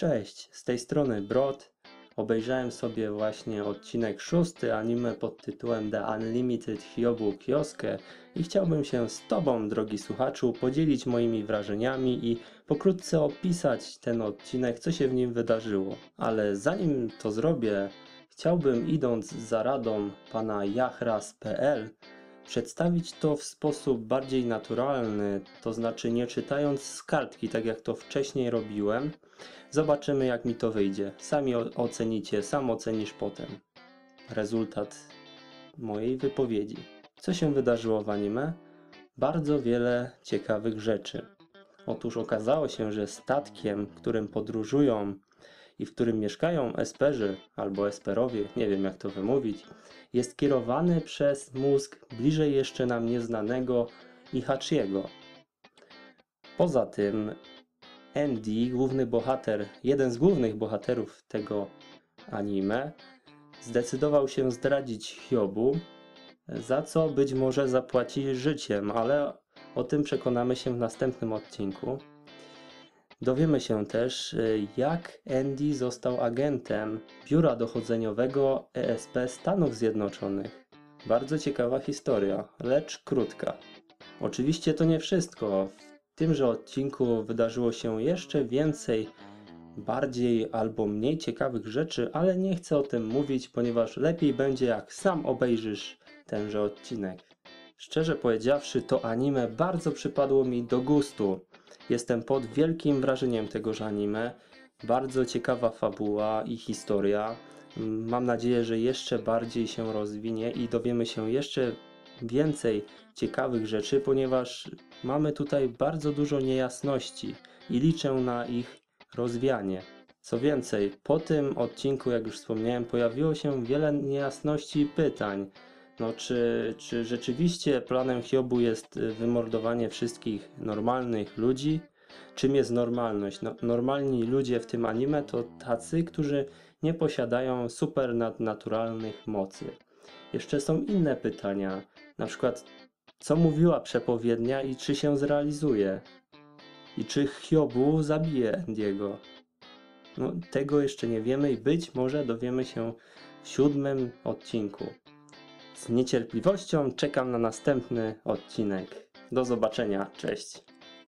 Cześć, z tej strony Brod. Obejrzałem sobie właśnie odcinek szósty anime pod tytułem The Unlimited Hyobu Kioske i chciałbym się z Tobą, drogi słuchaczu, podzielić moimi wrażeniami i pokrótce opisać ten odcinek, co się w nim wydarzyło. Ale zanim to zrobię, chciałbym idąc za radą pana jachras.pl przedstawić to w sposób bardziej naturalny, to znaczy nie czytając z kartki, tak jak to wcześniej robiłem. Zobaczymy, jak mi to wyjdzie. Sami ocenicie, sam ocenisz potem rezultat mojej wypowiedzi. Co się wydarzyło w anime? Bardzo wiele ciekawych rzeczy. Otóż okazało się, że statkiem, którym podróżują i w którym mieszkają esperzy albo esperowie, nie wiem jak to wymówić, jest kierowany przez mózg bliżej jeszcze nam nieznanego Ihachiego. Poza tym Andy, główny bohater, jeden z głównych bohaterów tego anime, zdecydował się zdradzić Hyobu, za co być może zapłaci życiem, ale o tym przekonamy się w następnym odcinku. Dowiemy się też, y, jak Andy został agentem Biura Dochodzeniowego ESP Stanów Zjednoczonych. Bardzo ciekawa historia, lecz krótka. Oczywiście to nie wszystko. W tymże odcinku wydarzyło się jeszcze więcej bardziej albo mniej ciekawych rzeczy, ale nie chcę o tym mówić, ponieważ lepiej będzie jak sam obejrzysz tenże odcinek. Szczerze powiedziawszy, to anime bardzo przypadło mi do gustu. Jestem pod wielkim wrażeniem tegoż anime. Bardzo ciekawa fabuła i historia. Mam nadzieję, że jeszcze bardziej się rozwinie i dowiemy się jeszcze więcej ciekawych rzeczy, ponieważ mamy tutaj bardzo dużo niejasności i liczę na ich rozwianie. Co więcej, po tym odcinku, jak już wspomniałem, pojawiło się wiele niejasności i pytań. No, czy, czy rzeczywiście planem Hiobu jest y, wymordowanie wszystkich normalnych ludzi? Czym jest normalność? No, normalni ludzie w tym anime to tacy, którzy nie posiadają super nadnaturalnych mocy. Jeszcze są inne pytania, na przykład co mówiła przepowiednia i czy się zrealizuje? I czy Hiobu zabije Endiego? No, tego jeszcze nie wiemy i być może dowiemy się w siódmym odcinku. Z niecierpliwością czekam na następny odcinek. Do zobaczenia, cześć.